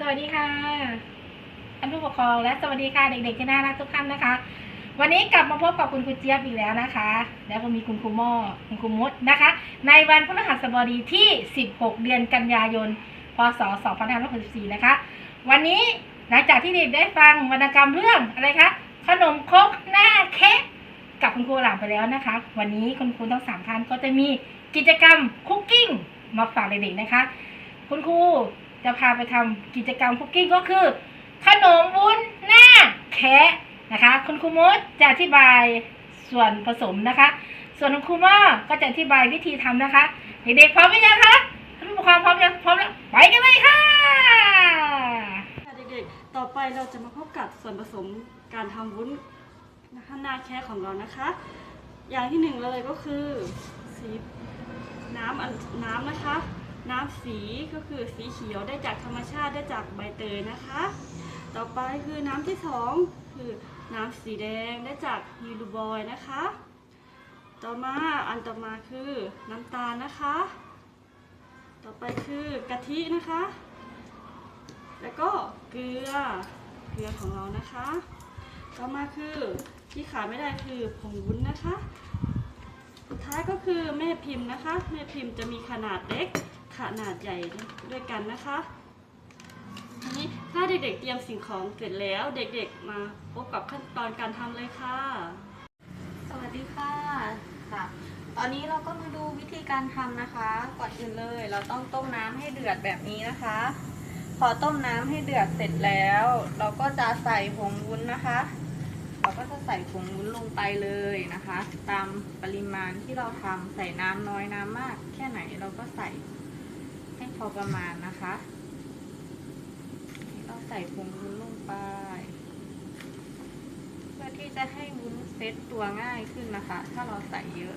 สวัสดีค่ะท่านผู้ปกครองและสวัสดีค่ะเด็กๆที่น่ารักทุกท่านนะคะ วันนี้กลับมาพบกับคุณครูเจี๊ยบอีกแล้วนะคะ แล้วก็มีคุณครูม่อคุณครูมดนะคะ ในวันพฤหัสบดีที่ 16 เดือนกันยายน พศ 2564 นะคะ วันนี้หลังจากที่เด็กได้ฟังวรรณกรรมเรื่องอะไรคะขนมครกหน้าเค้กกับคุณครูหลามไปแล้วนะคะ วันนี้คุณครูทั้งสามท่านก็จะมีกิจกรรมคุกกิ้งมาฝากเด็กๆนะคะ คุณครู จะพาไปทำกิจกรรมคุกกิ้งก็คือ ขนมวุ้นหน้าแคะนะคะ คุณครูมดจะอธิบายส่วนผสมนะคะ ส่วนคุณครูม่อก็จะอธิบายวิธีทำนะคะ เด็กๆพร้อมหรือยังคะท่านผู้ปกครองพร้อมยังพร้อมแล้วไปกันเลยค่ะเด็กๆต่อไปเราจะมาพบกับส่วนผสมการทำวุ้นนะคะหน้าแค่ของเรานะคะ อย่างที่หนึ่งเลยก็คือสีน้ำน้ำนะคะ น้ำสีก็คือสีเขียวได้จากธรรมชาติได้จากใบเตยนะคะ ต่อไปคือน้ำที่สองคือน้ำสีแดงได้จากฮีรูบอยนะคะ ต่อมาอันต่อมาคือน้ำตาลนะคะ ต่อไปคือกะทินะคะ แล้วก็เกลือเกลือของเรานะคะ ต่อมาคือที่ขาดไม่ได้คือผงวุ้นนะคะสุดท้ายก็คือแม่พิมพ์นะคะ แม่พิมพ์จะมีขนาดเล็ก ขนาดใหญ่ด้วยกันนะคะทีนี้ถ้าเด็กๆเตรียมสิ่งของเสร็จแล้วเด็กๆมาพบกับขั้นตอนการทำเลยค่ะ สวัสดีค่ะค่ะ ตอนนี้เราก็มาดูวิธีการทำนะคะ ก่อนอื่นเลย เราต้องต้มน้ำให้เดือดแบบนี้นะคะ พอต้มน้ำให้เดือดเสร็จแล้ว เราก็จะใส่ผงวุ้นนะคะเราก็จะใส่ผงวุ้นลงไปเลยนะคะ ตามปริมาณที่เราทำใส่น้ำน้อยน้ำมาก แค่ไหนเราก็ใส่ พอประมาณนะคะเราใส่ผงวุ้นลงไป เพื่อที่จะให้วุ้นเซตตัวง่ายขึ้นนะคะ ถ้าเราใส่เยอะ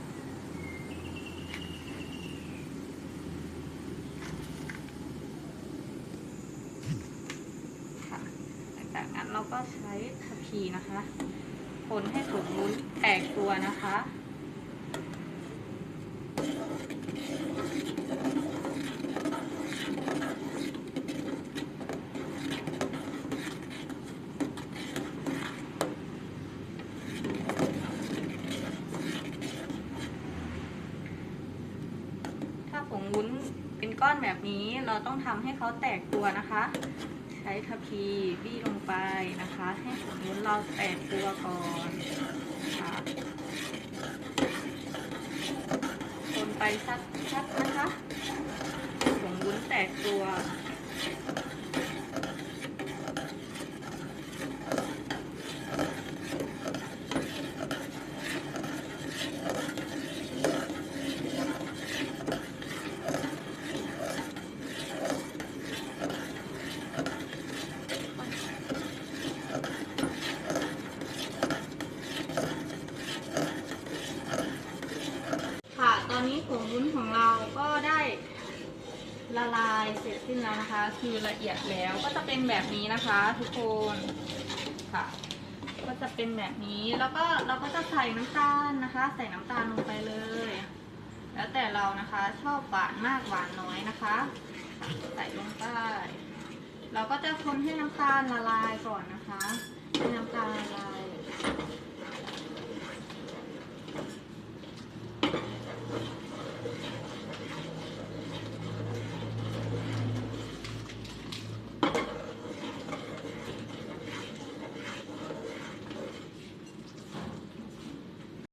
หลังจากนั้นเราก็ใช้ทัพพีนะคะ คนให้ผงวุ้นแตกตัวนะคะ ถ้าผงวุ้นเป็น ก้อนแบบนี้เราต้องทำให้เขาแตกตัวนะคะ ใช้ทัพพีบี้ลงไปนะคะ ให้ผงวุ้นเราแตกตัวก่อนค่ะคนไปสักชักนะคะผงวุ้นแตกตัว ค่ะ ตอนนี้ผงวุ้นของเราก็ได้ ละลายเสร็จสิ้นแล้วนะคะ คือละเอียดแล้วก็จะเป็นแบบนี้นะคะ ทุกคนค่ะ ก็จะเป็นแบบนี้แล้วก็เราก็จะใส่น้ำตาลนะคะ ใส่น้ำตาลลงไปเลย แล้วแต่เรานะคะชอบหวานมากหวานน้อยนะคะ ใส่ลงไปเราก็จะคนให้น้ำตาลละลายก่อนนะคะให้น้ำตาลละลาย